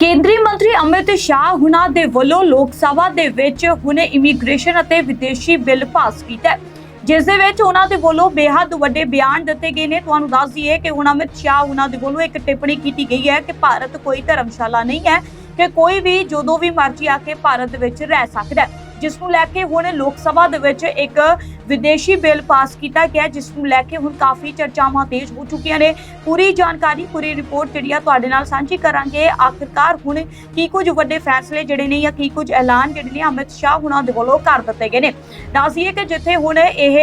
ਕੇਂਦਰੀ ਮੰਤਰੀ ਅਮਿਤ ਸ਼ਾਹ ਹੁਣਾਂ ਦੇ ਵੱਲੋਂ ਲੋਕ ਸਭਾ ਦੇ ਵਿੱਚ ਹੁਣੇ ਇਮੀਗ੍ਰੇਸ਼ਨ ਅਤੇ ਵਿਦੇਸ਼ੀ ਬਿੱਲ ਪਾਸ ਕੀਤਾ ਜਿਸ ਦੇ ਵਿੱਚ ਉਹਨਾਂ ਦੇ ਵੱਲੋਂ ਬੇਹੱਦ ਵੱਡੇ ਬਿਆਨ ਦਿੱਤੇ ਗਏ ਨੇ। ਤੁਹਾਨੂੰ ਦੱਸ ਦਈਏ ਕਿ ਹੁਣ ਅਮਿਤ ਸ਼ਾਹ ਉਹਨਾਂ ਦੇ ਵੱਲੋਂ ਇੱਕ ਟਿੱਪਣੀ ਕੀਤੀ ਗਈ ਹੈ ਕਿ ਭਾਰਤ ਕੋਈ ਧਰਮਸ਼ਾਲਾ ਨਹੀਂ ਹੈ, ਕਿ ਕੋਈ ਵੀ ਜਦੋਂ ਵੀ ਮਰਜ਼ੀ ਆ ਕੇ ਭਾਰਤ ਵਿੱਚ ਰਹਿ ਸਕਦਾ ਹੈ। ਜਿਸ ਨੂੰ ਲੈ ਕੇ ਹੁਣ ਲੋਕ ਸਭਾ ਦੇ ਵਿੱਚ ਇੱਕ ਵਿਦੇਸ਼ੀ ਬਿੱਲ ਪਾਸ ਕੀਤਾ ਗਿਆ, ਜਿਸ ਨੂੰ ਲੈ ਕੇ ਹੁਣ ਕਾਫੀ ਚਰਚਾਵਾਂ ਤੇਜ਼ ਹੋ ਚੁੱਕੀਆਂ ਨੇ। ਪੂਰੀ ਜਾਣਕਾਰੀ, ਪੂਰੀ ਰਿਪੋਰਟ ਜਿਹੜੀ ਆ ਤੁਹਾਡੇ ਨਾਲ ਸਾਂਝੀ ਕਰਾਂਗੇ। ਆਖਿਰਕਾਰ ਹੁਣ ਕੀ ਕੁਝ ਵੱਡੇ ਫੈਸਲੇ ਜਿਹੜੇ ਨੇ ਜਾਂ ਕੀ ਕੁਝ ਐਲਾਨ ਜਿਹੜੇ ਨੇ ਅਮਿਤ ਸ਼ਾਹ ਹੁਣਾਂ ਦੇ ਵੱਲੋਂ ਕਰ ਦਿੱਤੇ ਗਏ ਨੇ। ਦੱਸੀਏ ਕਿ ਜਿੱਥੇ ਹੁਣ ਇਹ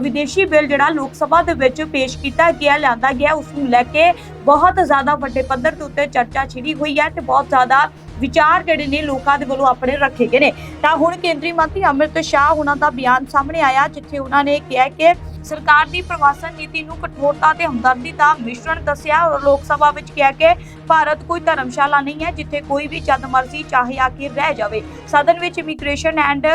ਵਿਦੇਸ਼ੀ ਬਿੱਲ ਜਿਹੜਾ ਲੋਕ ਸਭਾ ਦੇ ਵਿੱਚ ਪੇਸ਼ ਕੀਤਾ ਗਿਆ, ਲਿਆਂਦਾ ਗਿਆ, ਉਸ ਨੂੰ ਲੈ ਕੇ ਬਹੁਤ ਜ਼ਿਆਦਾ ਵੱਡੇ ਪੱਧਰ ਦੇ ਉੱਤੇ ਚਰਚਾ ਛਿੜੀ ਹੋਈ ਹੈ ਤੇ ਬਹੁਤ ਜ਼ਿਆਦਾ ਵਿਚਾਰ ਜਿਹੜੇ ਨੇ ਲੋਕਾਂ ਦੇ ਵੱਲੋਂ ਆਪਣੇ ਰੱਖੇ ਗਏ ਨੇ। ਤਾਂ ਹੁਣ ਕੇਂਦਰੀ ਮੰਤਰੀ ਅਮਰਿਤ ਸ਼ਾਹ ਉਹਨਾਂ ਦਾ ਬਿਆਨ ਸਾਹਮਣੇ ਆਇਆ, ਜਿੱਥੇ ਉਹਨਾਂ ਨੇ ਕਿਹਾ ਕਿ ਸਰਕਾਰ ਦੀ ਪ੍ਰਵਾਸਨ ਨੀਤੀ ਨੂੰ ਕਠੋਰਤਾ ਤੇ ਹਮਦਰਦੀ ਦਾ ਮਿਸ਼ਰਣ ਦੱਸਿਆ ਔਰ ਲੋਕ ਸਭਾ ਵਿੱਚ ਕਿਹਾ ਕਿ ਭਾਰਤ ਕੋਈ ਧਰਮਸ਼ਾਲਾ ਨਹੀਂ ਹੈ ਜਿੱਥੇ ਕੋਈ ਵੀ ਜਦ ਮਰਜ਼ੀ ਚਾਹੇ ਆ ਕੇ ਰਹਿ ਜਾਵੇ। ਸਦਨ ਵਿੱਚ ਇਮੀਗ੍ਰੇਸ਼ਨ ਐਂਡ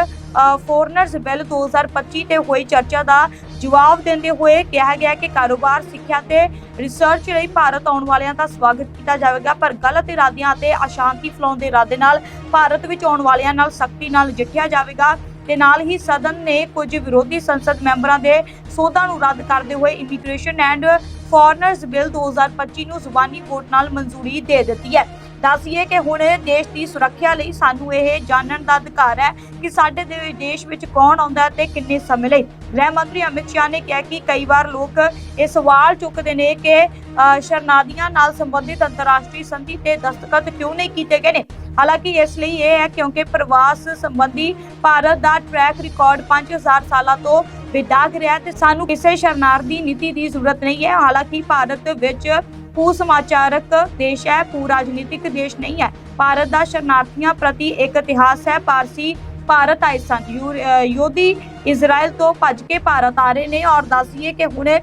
ਫੋਰਨਰਸ ਬਿੱਲ 2025 ਤੇ ਹੋਈ ਚਰਚਾ ਦਾ ਜਵਾਬ ਦਿੰਦੇ ਹੋਏ ਕਿਹਾ ਗਿਆ ਕਿ ਕਾਰੋਬਾਰ, ਸਿੱਖਿਆ ਤੇ ਰਿਸਰਚ ਲਈ ਭਾਰਤ ਆਉਣ ਵਾਲਿਆਂ ਦਾ ਸਵਾਗਤ ਕੀਤਾ ਜਾਵੇਗਾ, ਪਰ ਗਲਤ ਇਰਾਦਿਆਂ ਅਤੇ ਅਸ਼ਾਂਤੀ ਫੈਲਾਉਣ ਦੇ ਇਰਾਦੇ ਨਾਲ ਭਾਰਤ ਵਿੱਚ ਆਉਣ ਵਾਲਿਆਂ ਨਾਲ ਸਖਤੀ ਨਾਲ ਨਜਿੱਠਿਆ ਜਾਵੇਗਾ। ਤੇ ਨਾਲ ਹੀ ਸਦਨ ਨੇ ਕੁਝ ਵਿਰੋਧੀ ਸੰਸਦ ਮੈਂਬਰਾਂ ਦੇ ਸੋਧਾਂ ਨੂੰ ਰੱਦ ਕਰਦੇ ਹੋਏ ਇਮੀਗ੍ਰੇਸ਼ਨ ਐਂਡ ਫੋਰਨਰਸ ਬਿੱਲ 2025 ਨੂੰ ਜ਼ੁਬਾਨੀ ਵੋਟ ਨਾਲ ਮਨਜ਼ੂਰੀ ਦੇ ਦਿੱਤੀ ਹੈ। ਦੱਸੀਏ ਕਿ ਹੁਣ ਦੇਸ਼ ਦੀ ਸੁਰੱਖਿਆ ਲਈ ਸਾਨੂੰ ਇਹ ਜਾਣਨ ਦਾ ਅਧਿਕਾਰ ਹੈ ਕਿ ਸਾਡੇ ਦੇਸ਼ ਵਿੱਚ ਕੌਣ ਆਉਂਦਾ ਹੈ ਤੇ ਕਿੰਨੇ ਸਮੇਂ ਲਈ। ਗ੍ਰਹਿ ਮੰਤਰੀ ਅਮਿਤ ਸ਼ਾਹ ਨੇ ਕਿਹਾ ਕਿ ਕਈ ਵਾਰ ਲੋਕ ਇਹ ਸਵਾਲ ਚੁੱਕਦੇ ਨੇ ਕਿ ਅ, ਸ਼ਰਨਾਦੀਆਂ ਨਾਲ ਸੰਬੰਧਿਤ ਅੰਤਰਰਾਸ਼ਟਰੀ ਸੰਧੀ ਤੇ ਦਸਤਖਤ ਕਿਉਂ ਨਹੀਂ ਕੀਤੇ ਗਏ ਨੇ? ਹਾਲਾਂਕਿ ਇਸ ਲਈ ਇਹ ਹੈ ਕਿਉਂਕਿ ਪ੍ਰਵਾਸ ਸੰਬੰਧੀ ਭਾਰਤ ਦਾ ਟਰੈਕ ਰਿਕਾਰਡ 5000 ਸਾਲਾਂ ਤੋਂ ਵਿਦਾਗ ਰਿਹਾ ਤੇ ਸਾਨੂੰ ਕਿਸੇ ਸ਼ਰਨਾਰਥੀ ਨੀਤੀ ਦੀ ਜ਼ਰੂਰਤ ਨਹੀਂ ਹੈ। ਹਾਲਾਂਕਿ ਭਾਰਤ ਵਿੱਚ ਭੂ ਸਮਾਚਾਰਕ ਦੇਸ਼ ਹੈ ਭੂ ਰਾਜਨੀਤਿਕ ਦੇਸ਼ ਨਹੀਂ ਹੈ। ਭਾਰਤ ਦਾ ਸ਼ਰਨਾਰਥੀਆਂ ਪ੍ਰਤੀ ਇੱਕ ਇਤਿਹਾਸ ਹੈ, ਪਾਰਸੀ ਭਾਰਤ ਆਏ ਸਨ। ਯੂ- ਯੋਧੀ ਇਜ਼ਰਾਈਲ ਤੋਂ ਭੱਜ ਕੇ ਭਾਰਤ ਆ ਰਹੇ ਨੇ ਔਰ ਦੱਸੀਏ ਕਿ ਹੁਣੇ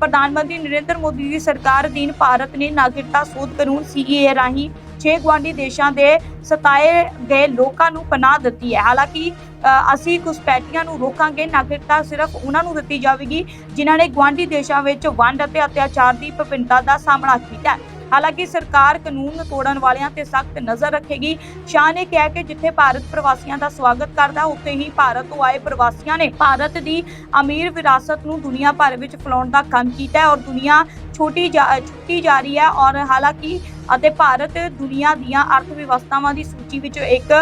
ਪ੍ਰਧਾਨ ਮੰਤਰੀ ਨਰਿੰਦਰ ਮੋਦੀ ਦੀ ਸਰਕਾਰ ਅਧੀਨ ਭਾਰਤ ਨੇ ਨਾਗਰਿਕਤਾ ਸੋਧ ਕਾਨੂੰਨ ਸੀਏਏ ਰਾਹੀਂ ਛੇ ਗੁਆਂਢੀ ਦੇਸ਼ਾਂ ਦੇ ਸਤਾਏ ਗਏ ਲੋਕਾਂ ਨੂੰ ਪਨਾਹ ਦਿੱਤੀ ਹੈ। ਹਾਲਾਂਕਿ ਅਸੀਂ ਘੁਸਪੈਠੀਆਂ ਨੂੰ ਰੋਕਾਂਗੇ, ਨਾਗਰਿਕਤਾ ਸਿਰਫ ਉਹਨਾਂ ਨੂੰ ਦਿੱਤੀ ਜਾਵੇਗੀ ਜਿਨ੍ਹਾਂ ਨੇ ਗੁਆਂਢੀ ਦੇਸ਼ਾਂ ਵਿੱਚ ਵੰਡ ਅਤੇ ਅਤਿਆਚਾਰ ਦੀ ਵਿਭਿੰਨਤਾ ਦਾ ਸਾਹਮਣਾ ਕੀਤਾ ਹੈ। ਹਾਲਾਂਕਿ ਸਰਕਾਰ ਕਾਨੂੰਨ ਤੋੜਨ ਵਾਲਿਆਂ ਤੇ ਸਖਤ ਨਜ਼ਰ ਰੱਖੇਗੀ। ਸ਼ਾਹ ਨੇ ਕਿਹਾ ਕਿ ਜਿੱਥੇ ਭਾਰਤ ਪ੍ਰਵਾਸੀਆਂ ਦਾ ਸਵਾਗਤ ਕਰਦਾ, ਉੱਥੇ ਹੀ ਭਾਰਤ ਤੋਂ ਆਏ ਪ੍ਰਵਾਸੀਆਂ ਨੇ ਭਾਰਤ ਦੀ ਅਮੀਰ ਵਿਰਾਸਤ ਨੂੰ ਦੁਨੀਆ ਭਰ ਵਿੱਚ ਫੈਲਾਉਣ ਦਾ ਕੰਮ ਕੀਤਾ ਹੈ ਔਰ ਦੁਨੀਆ ਛੋਟੀ ਜਾ- ਛੁੱਟੀ ਜਾ ਰਹੀ ਹੈ ਔਰ ਹਾਲਾਂਕਿ ਅਤੇ ਭਾਰਤ ਦੁਨੀਆ ਦੀਆਂ ਅਰਥ ਵਿਵਸਥਾਵਾਂ ਦੀ ਸੂਚੀ ਵਿੱਚ ਇੱਕ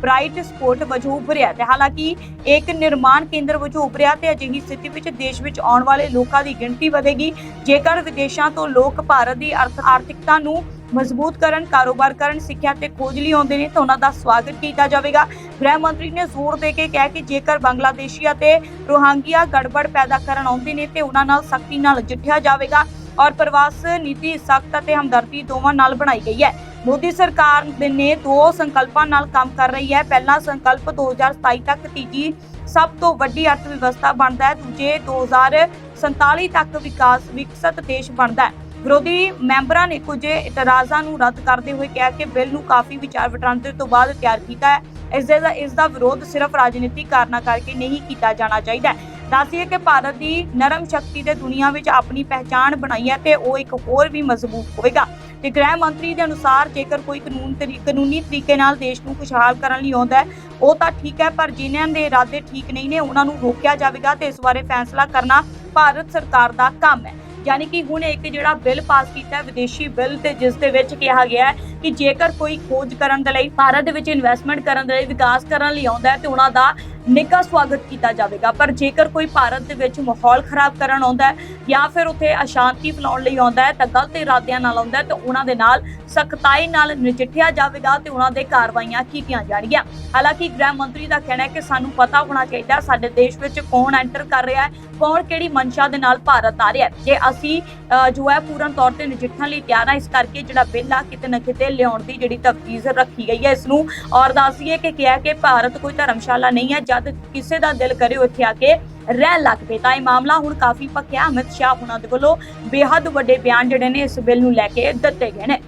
ਬ੍ਰਾਈਟ ਸਪੋਟ ਵਜੋਂ ਉਭਰਿਆ ਤੇ ਹਾਲਾਂਕਿ ਇੱਕ ਨਿਰਮਾਣ ਕੇਂਦਰ ਵਜੋਂ ਉਭਰਿਆ ਤੇ ਅਜਿਹੀ ਸਥਿਤੀ ਵਿੱਚ ਦੇਸ਼ ਵਿੱਚ ਆਉਣ ਵਾਲੇ ਲੋਕਾਂ ਦੀ ਗਿਣਤੀ ਵਧੇਗੀ। ਜੇਕਰ ਵਿਦੇਸ਼ਾਂ ਤੋਂ ਲੋਕ ਭਾਰਤ ਦੀ ਅਰਥ, ਆਰਥਿਕਤਾ ਨੂੰ ਮਜ਼ਬੂਤ ਕਰਨ, ਕਾਰੋਬਾਰ ਕਰਨ, ਸਿੱਖਿਆ ਤੇ ਖੋਜ ਲਈ ਆਉਂਦੇ ਨੇ ਤਾਂ ਉਹਨਾਂ ਦਾ ਸਵਾਗਤ ਕੀਤਾ ਜਾਵੇਗਾ। ਗ੍ਰਹਿ ਮੰਤਰੀ ਨੇ ਜ਼ੋਰ ਦੇ ਕੇ ਕਿਹਾ ਕਿ ਜੇਕਰ ਬੰਗਲਾਦੇਸ਼ੀਆ ਅਤੇ ਰੋਹਾਂਗੀਆ ਗੜਬੜ ਪੈਦਾ ਕਰਨ ਆਉਂਦੇ ਨੇ ਤੇ ਉਹਨਾਂ ਨਾਲ ਸਖਤੀ ਨਾਲ ਜਿੱਠਿਆ ਜਾਵੇਗਾ ਔਰ ਪ੍ਰਵਾਸ ਨੀਤੀ, ਸਖਤ ਅਤੇ ਹਮਦਰਦੀ ਦੋਵਾਂ ਨਾਲ ਬਣਾਈ ਗਈ ਹੈ। ਮੋਦੀ ਸਰਕਾਰ ਦੇ ਨੇ ਦੋ ਸੰਕਲਪਾਂ ਨਾਲ ਕੰਮ ਕਰ ਰਹੀ ਹੈ। ਪਹਿਲਾ ਸੰਕਲਪ 2027 ਤੱਕ ਤੀਜੀ ਸਭ ਤੋਂ ਵੱਡੀ ਅਰਥ ਵਿਵਸਥਾ ਬਣਦਾ ਹੈ। ਦੂਜੇ 2047 ਤੱਕ ਵਿਕਾਸ ਵਿਕਸਤ ਦੇਸ਼ ਬਣਦਾ ਹੈ। ਵਿਰੋਧੀ ਮੈਂਬਰਾਂ ਨੇ ਕੁਝ ਇਤਰਾਜ਼ਾਂ ਨੂੰ ਰੱਦ ਕਰਦੇ ਹੋਏ ਕਿਹਾ ਕਿ ਬਿੱਲ ਨੂੰ ਕਾਫੀ ਵਿਚਾਰ ਵਟਾਂਦਰੇ ਤੋਂ ਬਾਅਦ ਤਿਆਰ ਕੀਤਾ ਹੈ। ਇਸ ਦਾ ਇਸ ਦਾ ਵਿਰੋਧ ਸਿਰਫ ਰਾਜਨੀਤਿਕ ਕਾਰਨਾਂ ਕਰਕੇ ਨਹੀਂ ਕੀਤਾ ਜਾਣਾ ਚਾਹੀਦਾ ਹੈ। ਕਿ ਭਾਰਤ ਦੀ ਨਰਮ ਸ਼ਕਤੀ ਦੇ ਦੁਨੀਆ ਵਿੱਚ ਆਪਣੀ ਪਹਿਚਾਣ ਬਣਾਈ ਹੈ ਤੇ ਉਹ ਇੱਕ ਹੋਰ ਵੀ ਮਜ਼ਬੂਤ ਹੋਵੇਗਾ। ਤੇ ਗ੍ਰਹਿ ਮੰਤਰੀ ਦੇ ਅਨੁਸਾਰ ਜੇਕਰ ਕੋਈ ਕਾਨੂੰਨ ਕਾਨੂੰਨੀ ਤਰੀਕੇ ਨਾਲ ਦੇਸ਼ ਨੂੰ ਖੁਸ਼ਹਾਲ ਕਰਨ ਲਈ ਆਉਂਦਾ ਹੈ, ਉਹ ਤਾਂ ਠੀਕ ਹੈ, ਪਰ ਜਿਨ੍ਹਾਂ ਦੇ ਇਰਾਦੇ ਠੀਕ ਨਹੀਂ ਨੇ, ਉਹਨਾਂ ਨੂੰ ਰੋਕਿਆ ਜਾਵੇਗਾ ਤੇ ਇਸ ਬਾਰੇ ਫੈਸਲਾ ਕਰਨਾ ਭਾਰਤ ਸਰਕਾਰ ਦਾ ਕੰਮ ਹੈ। ਯਾਨੀ ਕਿ ਹੁਣ ਇੱਕ ਜਿਹੜਾ ਬਿੱਲ ਪਾਸ ਕੀਤਾ ਵਿਦੇਸ਼ੀ ਬਿੱਲ ਤੇ ਜਿਸ ਦੇ ਵਿੱਚ ਕਿਹਾ ਗਿਆ ਕਿ ਜੇਕਰ ਕੋਈ ਖੋਜ ਕਰਨ ਦੇ ਲਈ, ਭਾਰਤ ਦੇ ਵਿੱਚ ਇਨਵੈਸਟਮੈਂਟ ਕਰਨ ਦੇ ਲਈ, ਵਿਕਾਸ ਕਰਨ ਲਈ ਆਉਂਦਾ ਹੈ, ਤੇ ਉਹਨਾਂ ਦਾ ਨਿੱਘਾ ਸਵਾਗਤ ਕੀਤਾ ਜਾਵੇਗਾ। ਪਰ ਜੇਕਰ ਕੋਈ ਭਾਰਤ ਦੇ ਵਿੱਚ ਮਾਹੌਲ ਖਰਾਬ ਕਰਨ ਆਉਂਦਾ ਹੈ ਜਾਂ ਫਿਰ ਉੱਥੇ ਅਸ਼ਾਂਤੀ ਫੈਲਾਉਣ ਲਈ ਆਉਂਦਾ ਹੈ, ਤਾਂ ਗਲਤ ਇਰਾਦਿਆਂ ਨਾਲ ਆਉਂਦਾ ਹੈ ਤਾਂ ਉਹਨਾਂ ਦੇ ਨਾਲ ਸਖਤਾਈ ਨਾਲ ਨਜਿੱਠਿਆ ਜਾਵੇਗਾ ਤੇ ਉਹਨਾਂ ਦੇ ਕਾਰਵਾਈਆਂ ਕੀਤੀਆਂ ਜਾਣਗੀਆਂ। ਹਾਲਾਂਕਿ ਗ੍ਰਹਿ ਮੰਤਰੀ ਦਾ ਕਹਿਣਾ ਹੈ ਕਿ ਸਾਨੂੰ ਪਤਾ ਹੋਣਾ ਚਾਹੀਦਾ ਸਾਡੇ ਦੇਸ਼ ਵਿੱਚ ਕੌਣ ਐਂਟਰ ਕਰ ਰਿਹਾ ਹੈ, ਕੌਣ ਕਿਹੜੀ ਮਨਸ਼ਾ ਦੇ ਨਾਲ ਭਾਰਤ ਆ ਰਿਹਾ ਹੈ। ਜੇ ਅਸੀਂ ਜੋ ਹੈ ਪੂਰਨ ਤੌਰ ਤੇ ਨਜਿੱਠਣ ਲਈ ਤਿਆਰ ਹਾਂ, ਇਸ ਕਰਕੇ ਜਿਹੜਾ ਬਿੱਲ ਆ ਕਿਤੇ ਨਾ ਕਿਤੇ ਲਿਆਉਣ ਦੀ ਜਿਹੜੀ ਤਫਤੀਸ਼ ਰੱਖੀ ਗਈ ਹੈ, ਇਸ ਨੂੰ ਔਰ ਦੱਸੀਏ ਕਿ ਕਿਹਾ ਕਿ ਭਾਰਤ ਕੋਈ ਧਰਮਸ਼ਾਲਾ ਨਹੀਂ ਹੈ ਜਾਂ ਜਦ ਕਿਸੇ ਦਾ ਦਿਲ ਕਰੇ ਉੱਥੇ ਆ ਕੇ ਰਹਿਣ ਲੱਗ ਪਏ। ਤਾਂ ਇਹ ਮਾਮਲਾ ਹੁਣ ਕਾਫੀ ਪੱਕਿਆ ਅਮਿਤ ਸ਼ਾਹ ਉਹਨਾਂ ਦੇ ਵੱਲੋਂ ਬੇਹੱਦ ਵੱਡੇ ਬਿਆਨ ਜਿਹੜੇ ਨੇ ਇਸ ਬਿੱਲ ਨੂੰ ਲੈ ਕੇ ਦਿੱਤੇ ਗਏ ਨੇ।